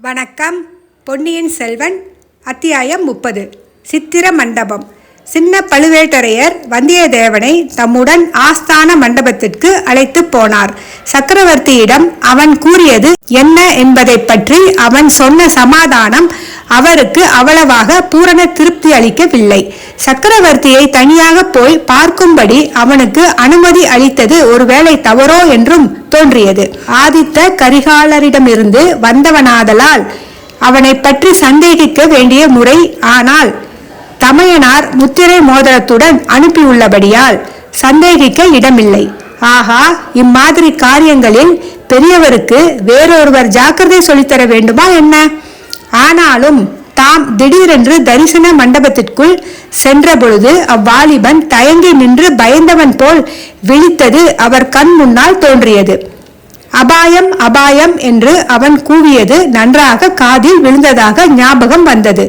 வணக்கம். பொன்னியின் செல்வன் அத்தியாயம் முப்பது. சித்திர மண்டபம். சின்ன பழுவேட்டரையர் வந்தியத்தேவனை தம்முடன் ஆஸ்தான மண்டபத்திற்கு அழைத்து போனார். சக்கரவர்த்தியிடம் அவன் கூறியது என்ன என்பதைப் பற்றி அவன் சொன்ன சமாதானம் அவருக்கு அவ்வளவாக பூரண திருப்தி அளிக்கவில்லை. சக்கரவர்த்தியை தனியாக போய் பார்க்கும்படி அவனுக்கு அனுமதி அளித்தது ஒருவேளை தவறோ என்றும் தோன்றியது. ஆதித்த கரிகாலரிடமிருந்து வந்தவனாதலால் அவனை பற்றி சந்தேகிக்க வேண்டிய முறை ஆனால் தமையனார் முத்திரை மோதிரத்துடன் அனுப்பியுள்ளபடியால் சந்தேகிக்க இடமில்லை. ஆகா இம்மாதிரி காரியங்களில் பெரியவருக்கு வேறொருவர் ஜாக்கிரதை சொல்லித்தர வேண்டுமா என்ன? ஆனாலும் தாம் திடீரென்று தரிசன மண்டபத்திற்குள் சென்ற பொழுது அவ்வாலிபன் தயங்கி நின்று பயந்தவன் போல் விழித்தது அவர் கண் முன்னால் தோன்றியது. அபாயம் அபாயம் என்று அவன் கூவியது நன்றாக காதில் விழுந்ததாக ஞாபகம் வந்தது.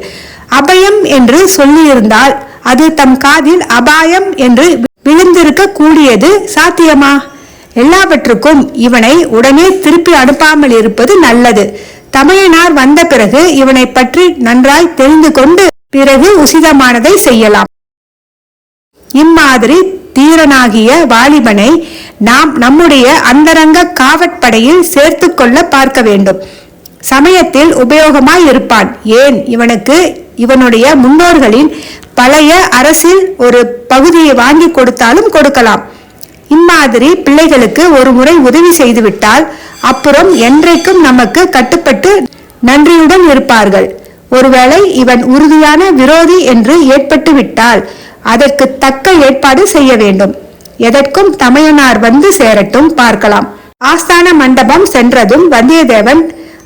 அபயம் என்று சொல்லியிருந்தால் அது தம் காதில் அபாயம் என்று விழுந்திருக்க கூடியது சாத்தியமா? எல்லாவற்றுக்கும் இவனை உடனே திருப்பி அனுப்பாமல் இருப்பது நல்லது. தமையனார் வந்த பிறகு இவனை பற்றி நன்றாய் தெரிந்து கொண்டு பிறகு உசிதமானதை செய்யலாம். இம்மாதிரி தீரனாகிய வாலிபனை நாம் நம்முடைய அந்தரங்க காவற்படையில் சேர்த்து கொள்ள பார்க்க வேண்டும். சமயத்தில் உபயோகமாய் இருப்பான். ஏன்? இவனுக்கு இவனுடைய முன்னோர்களின் பழைய அரசில் ஒரு பகுதியை வாங்கி கொடுத்தாலும் கொடுக்கலாம். இம்மாதிரி பிள்ளைகளுக்கு ஒரு முறை உதவி செய்துவிட்டால் அப்புறம் என்றைக்கும் நமக்கு கட்டுப்பட்டு நன்றியுடன் இருப்பார்கள். ஒருவேளை இவன் உறுதியான விரோதி என்று ஏற்பட்டு விட்டால் அதற்கு தக்க ஏற்பாடு செய்ய வேண்டும். எதற்கும் தமையனார் வந்து சேரட்டும் பார்க்கலாம். ஆஸ்தான மண்டபம் சென்றதும் வந்தியத்தேவன்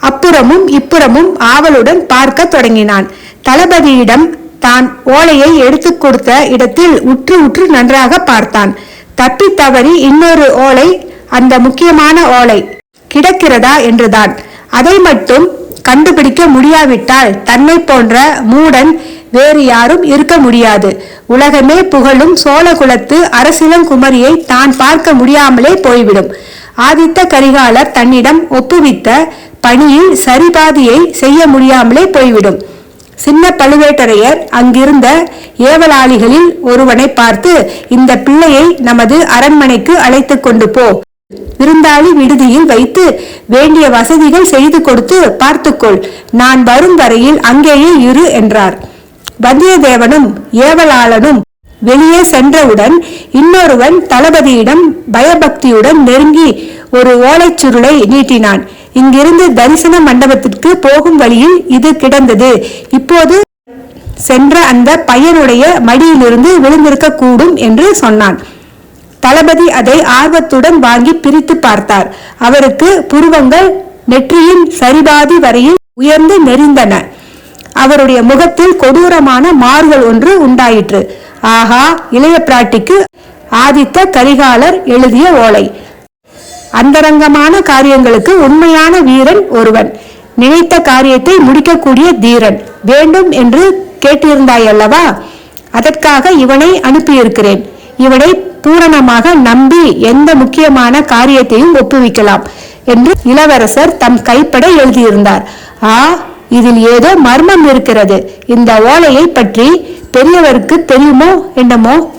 அப்புறமும் இப்புறமும் ஆவலுடன் பார்க்க தொடங்கினான். தளபதியிடம் தான் ஓலையை எடுத்துக் கொடுத்த இடத்தில் உற்று உற்று நன்றாக பார்த்தான். தப்பி தவறி இன்னொரு ஓலை அந்த முக்கியமான ஓலை கிடக்கிறதா என்றுதான். அதை மட்டும் கண்டுபிடிக்க முடியாவிட்டால் தன்னை போன்ற மூடன் வேறு யாரும் இருக்க முடியாது. உலகமே புகழும் சோழகுலத்து அரசிலங்குமரியை தான் பார்க்க முடியாமலே போய்விடும். ஆதித்த கரிகாலர் தன்னிடம் ஒப்புவித்த பணியில் சரிபாதியை செய்ய முடியாமலே போய்விடும். சின்ன பழுவேட்டரையர் அங்கிருந்த ஏவலாளிகளில் ஒருவனை பார்த்து இந்த பிள்ளையை நமது அரண்மனைக்கு அழைத்து கொண்டு போ. விருந்தாளி விடுதியில் வைத்து வேண்டிய வசதிகள் செய்து கொடுத்து பார்த்துக்கொள். நான் வரும் வரையில் அங்கேயே இரு என்றார். வந்தியத்தேவனும் ஏவலாளனும் வெளியே சென்றவுடன் இன்னொருவன் தளபதியிடம் பயபக்தியுடன் நெருங்கி ஒரு ஓலைச்சுருளை நீட்டினான். இங்கிருந்து தரிசன மண்டபத்திற்கு போகும் வழியில் இது கிடந்தது. இப்போது சென்ற அந்த பையனுடைய மடியிலிருந்து விழுந்திருக்க கூடும் என்று சொன்னான். தளபதி அதை ஆர்வத்துடன் வாங்கி பிரித்து பார்த்தார். அவருக்கு புருவங்கள் நெற்றியின் சரிபாதி வரையில் உயர்ந்து நெறிந்தன அவருடைய முகத்தில் கொடூரமான மாறுதல் ஒன்று உண்டாயிற்று. ஆகா இளைய பிராட்டிக்கு ஆதித்த கரிகாலர் எழுதிய ஓலை. அந்தரங்கமான காரியங்களுக்கு உண்மையான வீரன் ஒருவன். நினைத்த காரியத்தை முடிக்கக்கூடிய தீரன். வேண்டும் என்று கேட்டிருந்தாயல்லவா? அதற்காக இவனை அனுப்பியிருக்கிறேன். இவனை பூரணமாக நம்பி எந்த முக்கியமான காரியத்தையும் ஒப்புவிக்கலாம் என்று இளவரசர் தம் கைப்பட எழுதியிருந்தார். ஆ இதில் ஏதோ மர்மம் இருக்கிறது. இந்த ஓலையை பற்றி பெரியவருக்கு தெரியுமோ என்னமோ?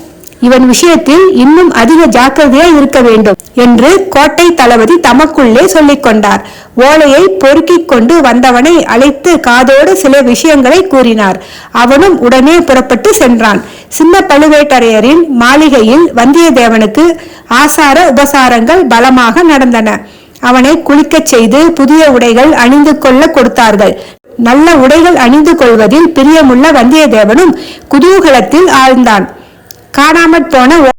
இவன் விஷயத்தில் இன்னும் அதிக ஜாக்கிரதையா இருக்க வேண்டும். என்று கோட்டை தளபதி தமக்குள்ளே சொல்லிக் கொண்டார். ஓலையை பொறுக்கிக் கொண்டு வந்தவனை அழைத்து காதோடு சில விஷயங்களை கூறினார். அவனும் உடனே புறப்பட்டு சென்றான். சின்ன பழுவேட்டரையரின் மாளிகையில் வந்தியத்தேவனுக்கு ஆசார உபசாரங்கள் பலமாக நடந்தன. அவனை குளிக்கச் செய்து புதிய உடைகள் அணிந்து கொள்ள கொடுத்தார்கள். நல்ல உடைகள் அணிந்து கொள்வதில் பிரியமுள்ள வந்தியத்தேவனும் குதூகலத்தில் ஆழ்ந்தான். காணாமற் போன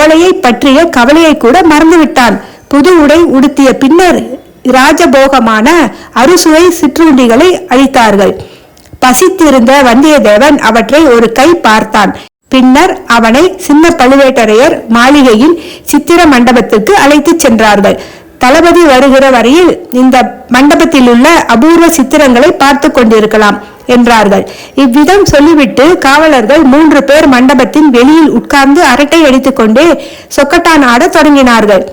ஓலையை பற்றிய கவலையை கூட மறந்துவிட்டான். புது உடை உடுத்திய பின்னர் ராஜபோகமான அறுசுவை சிற்றுண்டிகளை அளித்தார்கள் பசித்திருந்த வந்தியத்தேவன் அவற்றை ஒரு கை பார்த்தான். பின்னர் அவனை சின்ன பழுவேட்டரையர் மாளிகையின் சித்திர மண்டபத்துக்கு அழைத்துச் சென்றார்கள். தளபதி வருகிற வரையில் இந்த மண்டபத்தில் உள்ள அபூர்வ சித்திரங்களை பார்த்து கொண்டிருக்கலாம் என்றார்கள். இவ்விதம் சொல்லிவிட்டு காவலர்கள் மூன்று பேர் மண்டபத்தின் வெளியில் உட்கார்ந்து அரட்டை அடித்துக்கொண்டே சொக்கட்டான் ஆடத் தொடங்கினார்கள்.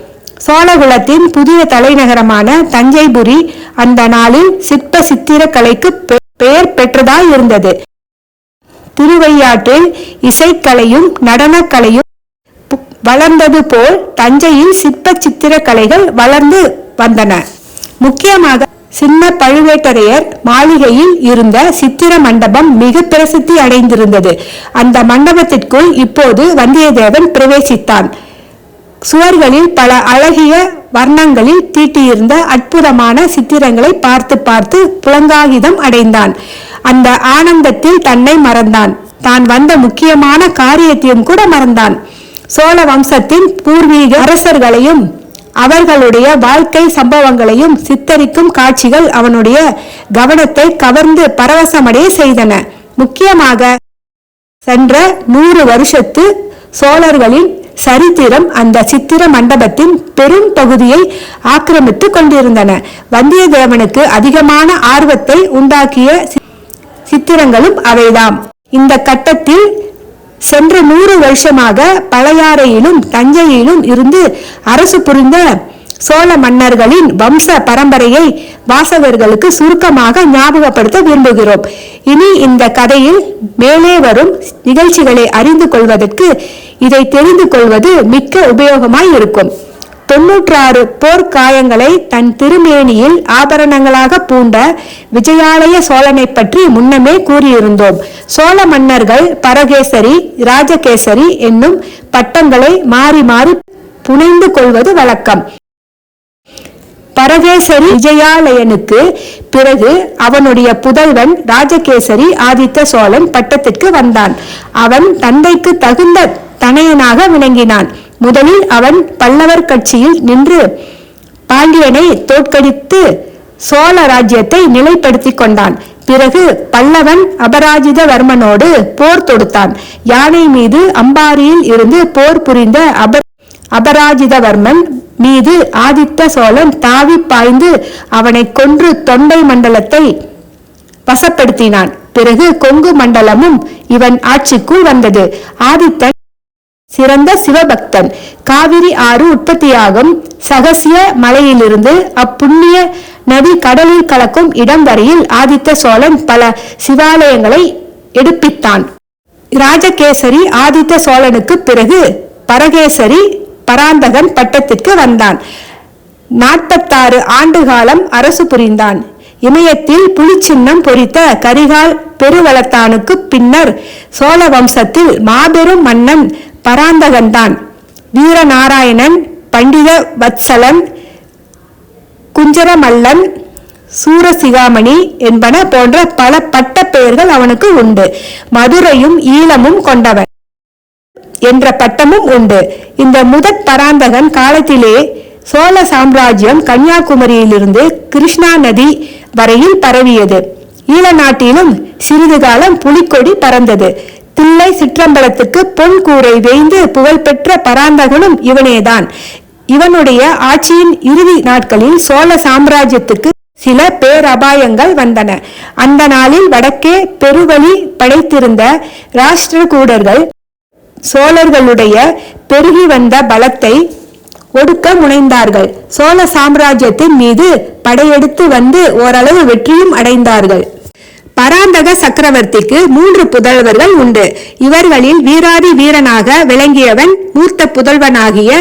சோழகுலத்தின் புதிய தலைநகரமான தஞ்சைபுரி அந்த நாளில் சிற்ப சித்திர கலைக்கு பெ- பெயர் பெற்றதாய் இருந்தது திருவையாற்றில் இசைக்கலையும் நடனக்கலையும் வளர்ந்தது போல் தஞ்சையில் சிற்ப சித்திர கலைகள் வளர்ந்து வந்தன. முக்கியமாக சின்ன பழுவேட்டரையர் மாளிகையில் இருந்த சித்திர மண்டபம் மிக பிரசித்தி அடைந்திருந்தது. அந்த மண்டபத்திற்குள் இப்போது வந்தியத்தேவன் பிரவேசித்தான். சுவர்களில் பல அழகிய வர்ணங்களில் தீட்டியிருந்த அற்புதமான சித்திரங்களை பார்த்து பார்த்து புலங்காகிதம் அடைந்தான். அந்த ஆனந்தத்தில் தன்னை மறந்தான். தான் வந்த முக்கியமான காரியத்தையும் கூட மறந்தான். சோழ வம்சத்தின் பூர்வீக அரசர்களையும் அவர்களுடைய வாழ்க்கை சம்பவங்களையும் சித்தரிக்கும் காட்சிகள் அவனுடைய கவனத்தை கவர்ந்து பரவசமடைய செய்தன. முக்கியமாக சென்ற நூறு வருஷத்து சோழர்களின் சரித்திரம் அந்த சித்திர மண்டபத்தின் பெரும் பகுதியை ஆக்கிரமித்துக் கொண்டிருந்தன. வந்தியத்தேவனுக்கு அதிகமான ஆர்வத்தை உண்டாக்கிய சி- சித்திரங்களும் அவைதாம். இந்த கட்டத்தில் சென்ற நூறு வருஷமாக பழையாறையிலும் தஞ்சையிலும் இருந்து அரசு புரிந்த சோழ மன்னர்களின் வம்ச பரம்பரையை வாசகர்களுக்கு சுருக்கமாக ஞாபகப்படுத்த விரும்புகிறோம். இனி இந்த கதையில் மேலே வரும் நிகழ்ச்சிகளை அறிந்து கொள்வதற்கு இதை தெரிந்து கொள்வது மிக்க உபயோகமாய் இருக்கும். தொன்னூற்றாறு போர்க்காயங்களை தன் திருமேனியில் ஆபரணங்களாக பூண்ட விஜயாலய சோழனை பற்றி முன்னமே கூறியிருந்தோம். சோழ மன்னர்கள் பரகேசரி ராஜகேசரி என்னும் பட்டங்களை மாறி மாறி புனைந்து கொள்வது வழக்கம். பரகேசரி விஜயாலயனுக்கு பிறகு அவனுடைய புதல்வன் ராஜகேசரி ஆதித்த சோழன் பட்டத்திற்கு வந்தான். அவன் தந்தைக்கு தகுந்த தனையனாக விளங்கினான். முதலில் அவன் பல்லவர் கட்சியில் நின்று பாண்டியனை தோற்கடித்து சோழ ராஜ்யத்தை நிலைப்படுத்திக் கொண்டான். பிறகு பல்லவன் அபராஜிதவர்மனோடு போர் தொடுத்தான். யானை மீது அம்பாரியில் இருந்து போர் புரிந்த அப அபராஜிதவர்மன் மீது ஆதித்த சோழன் தாவி பாய்ந்து அவனை கொன்று தொண்டை மண்டலத்தை வசப்படுத்தினான். பிறகு கொங்கு மண்டலமும் இவன் ஆட்சிக்குள் வந்தது. ஆதித்தன் சிறந்த சிவபக்தன். காவிரி ஆறு உற்பத்தியாகும் சகசிய மலையிலிருந்து அப்புண்ணிய நதி கடலில் கலக்கும் இடம் வரையில் ஆதித்த சோழன் பல சிவாலயங்களை எடுப்பித்தான். ராஜகேசரி ஆதித்த சோழனுக்கு பிறகு பரகேசரி பராந்தகன் பட்டத்திற்கு வந்தான். நாற்பத்தாறு ஆண்டு காலம் அரசு புரிந்தான். இமயத்தில் புலிச்சின்னம் பொறித்த கரிகால் பெருவளத்தானுக்கு பின்னர் சோழ வம்சத்தில் மாபெரும் மன்னன் பராந்தகன்தான். வீரநாராயணன் பண்டித வத்சலன் குஞ்சரமல்லன் சூரசிகாமணி என்பன போன்ற பல பட்ட பெயர்கள் அவனுக்கு உண்டு. மதுரையும் ஈழமும் கொண்டவன் என்ற பட்டமும் உண்டு. இந்த முதற் பராந்தகன் காலத்திலே சோழ சாம்ராஜ்யம் கன்னியாகுமரியிலிருந்து கிருஷ்ணா நதி வரையில் பரவியது. ஈழ நாட்டிலும் சிறிது காலம் புலிக்கொடி பறந்தது. தில்லை சிற்றம்பலத்துக்கு பொன் கூரை வேய்ந்து புகழ்பெற்ற பராந்தகனும் இவனேதான். இவனுடைய ஆட்சியின் இறுதி நாட்களில் சோழ சாம்ராஜ்யத்துக்கு சில பேரபாயங்கள் வந்தன. அந்த நாளில் வடக்கே பெருவழி படைத்திருந்த ராஷ்டிரகூடர்கள் சோழர்களுடைய பெருகி வந்த பலத்தை ஒடுக்க முனைந்தார்கள். சோழ சாம்ராஜ்யத்தின் மீது படையெடுத்து வந்து ஓரளவு வெற்றியும் அடைந்தார்கள். பராந்தக சக்கரவர்த்திக்கு மூன்று புதல்வர்கள் உண்டு. இவர்களில் வீராதி வீரனாக விளங்கியவன் மூத்த புதல்வனாகிய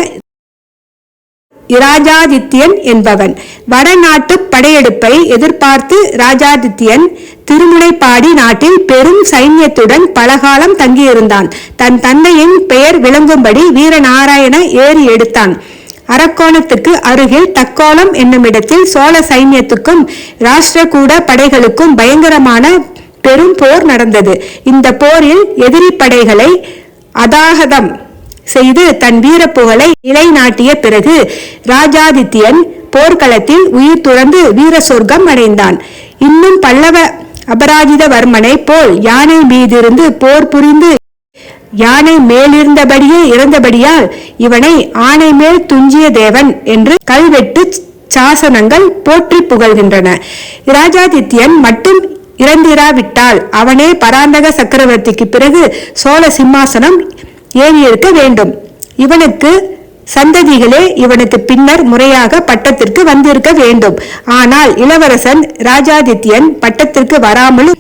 இராஜாதித்யன் என்பவன். வடநாட்டு படையெடுப்பை எதிர்பார்த்து ராஜாதித்யன் திருமுனைப்பாடி நாட்டில் பெரும் சைன்யத்துடன் பலகாலம் தங்கியிருந்தான். தன் தந்தையின் பெயர் விளங்கும்படி வீரநாராயண ஏறி எடுத்தான். அரக்கோணத்துக்கு அருகில் தக்கோலம் என்னுமிடத்தில் சோழ சைன்யத்துக்கும் ராஷ்டிரகூட படைகளுக்கும் பயங்கரமான பெரும் போர் நடந்தது. இந்த போரில் எதிரி படைகளை அதாகதம் செய்து தன் வீரப்புகழை நிலைநாட்டிய பிறகு ராஜாதித்யன் போர்க்களத்தில் உயிர் துறந்து வீர சொர்க்கம் அடைந்தான். இன்னும் பல்லவ அபராஜிதவர்மனை போல் யானை மீதிருந்து போர் புரிந்து யானை மேலிருந்தபடியே இறந்தபடியால் இவனை ஆனை மேல் துஞ்சிய தேவன் என்று கல்வெட்டு சாசனங்கள் போற்றி புகழ்கின்றன. இராஜாதித்யன் மட்டும் இறந்திராவிட்டால் அவனே பராந்தக சக்கரவர்த்திக்கு பிறகு சோழ சிம்மாசனம் ஏறியிருக்க வேண்டும். இவனுக்கு சந்ததிகளே இவனுக்கு பின்னர் முறையாக பட்டத்திற்கு வந்திருக்க வேண்டும். ஆனால் இளவரசன் ராஜாதித்யன் பட்டத்திற்கு வராமலும்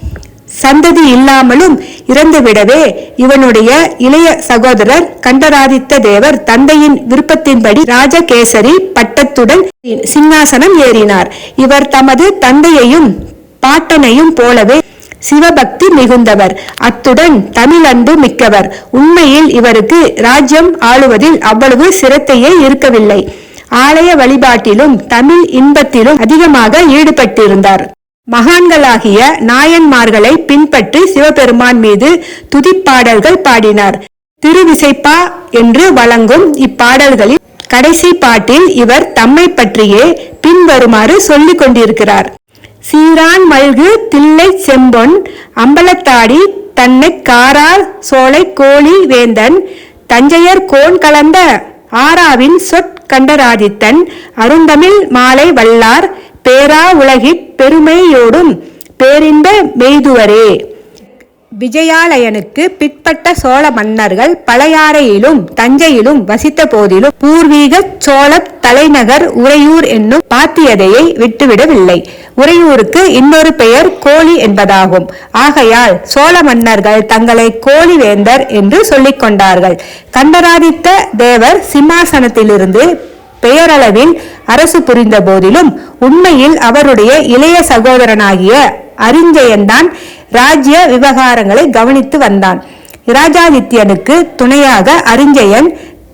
சந்ததி இல்லாமலும் இறந்துவிடவே இவனுடைய இளைய சகோதரர் கண்டராதித்த தேவர் தந்தையின் விருப்பத்தின்படி ராஜகேசரி பட்டத்துடன் சிங்காசனம் ஏறினார். இவர் தமது தந்தையையும் பாட்டனையும் போலவே சிவபக்தி மிகுந்தவர். அத்துடன் தமிழன்பு மிக்கவர். உண்மையில் இவருக்கு ராஜ்யம் ஆளுவதில் அவ்வளவு சிரத்தையே இருக்கவில்லை. ஆலய வழிபாட்டிலும் தமிழ் இன்பத்திலும் அதிகமாக ஈடுபட்டிருந்தார். மகான்களாகிய நாயன்மார்களை பின்பற்றி சிவபெருமான் மீது துதிப்பாடல்கள் பாடினார். திருவிசைப்பா என்று வழங்கும் இப்பாடல்களில் கடைசி பாட்டில் இவர் தம்மை பற்றியே பின்வருமாறு சொல்லிக் கொண்டிருக்கிறார். சீரான் மல்கு தில்லை செம்பொன் அம்பலத்தாடி தன்னை காரார் சோலை கோழி வேந்தன் தஞ்சையர் கோன் கலந்த ஆராவின் சொற்கண்டராதித்தன் அருந்தமிழ் மாலை வல்லார் பேரா உலகிற் பெருமையோடும் பேரின்ப மெய்துவரே. விஜயாலயனுக்கு பிற்பட்ட சோழ மன்னர்கள் பழையாறையிலும் தஞ்சையிலும் வசித்த போதிலும் பூர்வீக சோழ தலைநகர் உறையூர் என்னும் பாத்தியதையை விட்டுவிடவில்லை. உறையூருக்கு இன்னொரு பெயர் கோழி என்பதாகும். ஆகையால் சோழ மன்னர்கள் தங்களை கோழி வேந்தர் என்று சொல்லிக் கொண்டார்கள் கண்டராதித்த தேவர் சிம்மாசனத்திலிருந்து பெயரளவில் அரசு புரிந்த போதிலும் உண்மையில் அவருடைய இளைய சகோதரனாகிய அரிஞ்சயன்தான் ராஜ்ய விவகாரங்களை கவனித்து வந்தான். இராஜாதித்யனுக்கு துணையாக அரிஞ்சயன்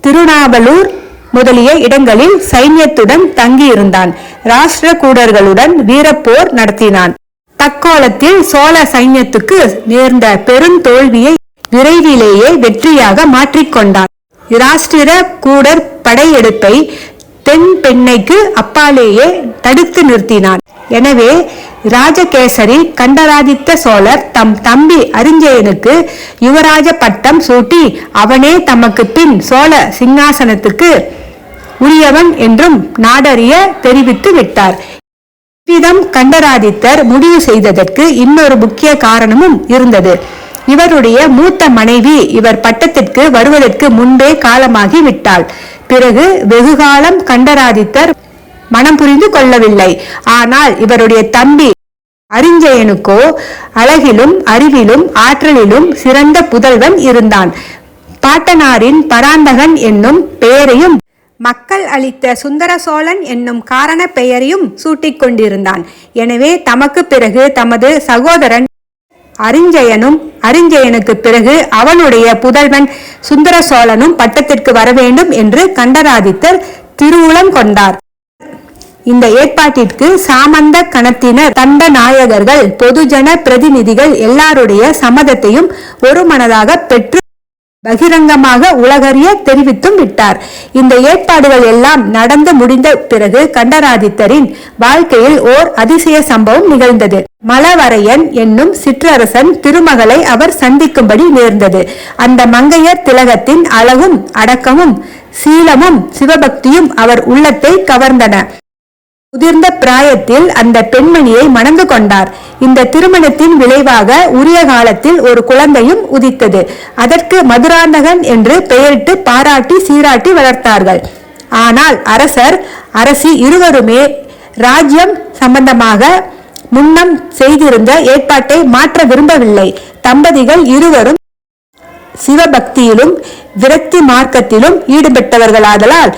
திருநாவலூர் முதலிய இடங்களில் சைன்யத்துடன் தங்கியிருந்தான். ராஷ்டிரகூடர்களுடன் வீரப்போர் நடத்தினான். தக்கோலத்தில் சோழ சைன்யத்துக்கு நேர்ந்த பெருந்தோல்வியை விரைவிலேயே வெற்றியாக மாற்றிக்கொண்டான். இராஷ்டிர கூடர் படையெடுப்பை தென் பெண்ணைக்கு அப்பாலேயே தடுத்து நிறுத்தினான். எனவே ராஜகேசரி கண்டராதித்த சோழர் தம் தம்பி அரிஞ்சயனுக்கு யுவராஜ பட்டம் சூட்டி அவனே தமக்கு பின் சோழ சிங்காசனத்துக்கு உரியவன் என்றும் நாடறிய தெரிவித்து விட்டார். இவ்விதம் கண்டராதித்தர் முடிவு செய்ததற்கு இன்னொரு முக்கிய காரணமும் இருந்தது. இவருடைய மூத்த மனைவி இவர் பட்டத்திற்கு வருவதற்கு முன்பே காலமாகி விட்டாள். பிறகு வெகுகாலம் கண்டராதித்தர் மனம் புரிந்து கொள்ளவில்லை. ஆனால் இவருடைய தம்பி அரிஞ்சயனுக்கோ அழகிலும் அறிவிலும் ஆற்றலிலும் சிறந்த புதல்வன் இருந்தான். பாட்டனாரின் பராந்தகன் என்னும் பெயரையும் மக்கள் அளித்த சுந்தர சோழன் என்னும் காரண பெயரையும் சூட்டிக் கொண்டிருந்தான் எனவே தமக்கு பிறகு தமது சகோதரன் அறிஞ்சயனும் அறிஞ்சயனுக்கு பிறகு அவனுடைய புதல்வன் சுந்தர சோழனும் பட்டத்திற்கு வர வேண்டும் என்று கண்டராதித்தர் திருவுளம் கொண்டார். இந்த ஏற்பாட்டிற்கு சாமந்த கணத்தினர் தண்ட நாயகர்கள் பொதுஜன பிரதிநிதிகள் எல்லாருடைய சம்மதத்தையும் ஒரு மனதாக பெற்று பகிரங்கமாக உலகறிய தெரிவித்தும் விட்டார். இந்த ஏற்பாடுகள் எல்லாம் நடந்து முடிந்த பிறகு கண்டராதித்தரின் வாழ்க்கையில் ஓர் அதிசய சம்பவம் நிகழ்ந்தது. மலவரையன் என்னும் சிற்றரசன் திருமகளை அவர் சந்திக்கும்படி நேர்ந்தது. அந்த மங்கையர் திலகத்தின் அழகும் அடக்கமும் சீலமும் சிவபக்தியும் அவர் உள்ளத்தை கவர்ந்தன. முதிர்ந்த பிராயத்தில் அந்த பெண்மணியை மணந்து கொண்டார். இந்த திருமணத்தின் விளைவாக உரிய காலத்தில் ஒரு குழந்தையும் உதித்தது. அதற்கு மதுராந்தகன் என்று பெயரிட்டு பாராட்டி சீராட்டி வளர்த்தார்கள். ஆனால் அரசர் அரசி இருவருமே ராஜ்யம் சம்பந்தமாக முன்னம் செய்திருந்த ஏற்பாட்டை மாற்ற விரும்பவில்லை. தம்பதிகள் இருவரும் சிவபக்தியிலும் விரக்தி மார்க்கத்திலும் ஈடுபட்டவர்களாதலால்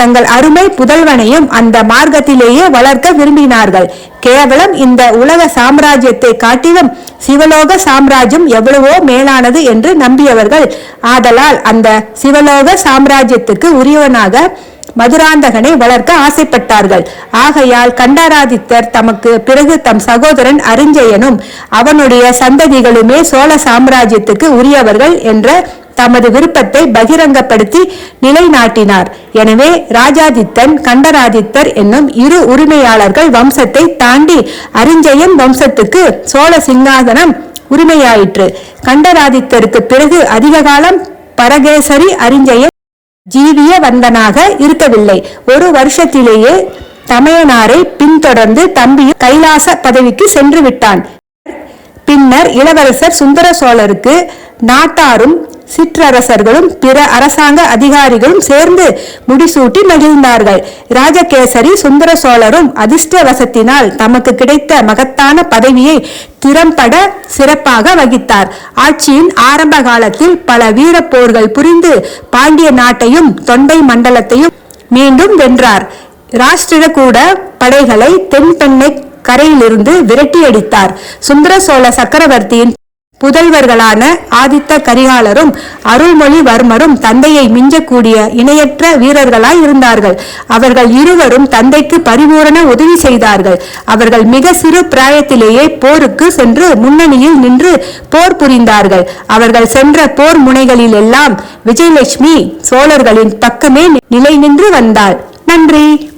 தங்கள் அருமை புதல்வனையும் அந்த மார்க்கத்திலேயே வளர்க்க விரும்பினார்கள். கேவலம் இந்த உலக சாம்ராஜ்யத்தை காட்டிலும் சிவலோக சாம்ராஜ்யம் எவ்வளவோ மேலானது என்று நம்பியவர்கள். ஆதலால் அந்த சிவலோக சாம்ராஜ்யத்துக்கு உரியவனாக மதுராந்தகனை வளர்க்க ஆசைப்பட்டார்கள். ஆகையால் கண்டராதித்தர் தமக்கு பிறகு தம் சகோதரன் அரிஞ்சயனும் அவனுடைய சந்ததிகளுமே சோழ சாம்ராஜ்யத்துக்கு உரியவர்கள் என்ற தமது விருப்பத்தை பகிரங்கப்படுத்தி நிலைநாட்டினார். எனவே ராஜாதித்தன் கண்டராதித்தர் என்னும் இரு உரிமையாளர்கள் வம்சத்தை தாண்டி அறிஞ்சயன் வம்சத்துக்கு சோழ சிங்காதனம் உரிமையாயிற்று. கண்டராதித்தருக்கு பிறகு அதிக காலம் பரகேசரி அறிஞ்சயன் ஜீவிய வந்தனாக இருக்கவில்லை. ஒரு வருஷத்திலேயே தமையனாரை பின்தொடர்ந்து தம்பியும் கைலாச பதவிக்கு சென்று விட்டான் பின்னர் இளவரசர் சுந்தர சோழருக்கு நாட்டாரும் சிற்றரசர்களும் பிற அரசாங்க அதிகாரிகளும் சேர்ந்து முடிசூட்டி மகிழ்ந்தார்கள். ராஜகேசரி சுந்தர சோழரும் அதிர்ஷ்டவசத்தினால் தமக்கு கிடைத்த மகத்தான பதவியை திறம்பட சிறப்பாக வகித்தார். ஆட்சியின் ஆரம்ப காலத்தில் பல வீரப் போர்கள் புரிந்து பாண்டிய நாட்டையும் தொண்டை மண்டலத்தையும் மீண்டும் வென்றார். ராஷ்டிரகூட படைகளை தென்பெண்ணை கரையிலிருந்து விரட்டியடித்தார். சுந்தர சோழ சக்கரவர்த்தியின் புதல்வர்களான ஆதித்த கரிகாலரும் அருள்மொழிவர்மரும் தந்தையை மிஞ்சக்கூடிய இணையற்ற வீரர்களாய் இருந்தார்கள். அவர்கள் இருவரும் தந்தைக்கு பரிபூரண உதவி செய்தார்கள். அவர்கள் மிக சிறு பிராயத்திலேயே போருக்கு சென்று முன்னணியில் நின்று போர் புரிந்தார்கள். அவர்கள் சென்ற போர் முனைகளில் எல்லாம் விஜயலட்சுமி சோழர்களின் பக்கமே நிலை நின்று வந்தாள். நன்றி.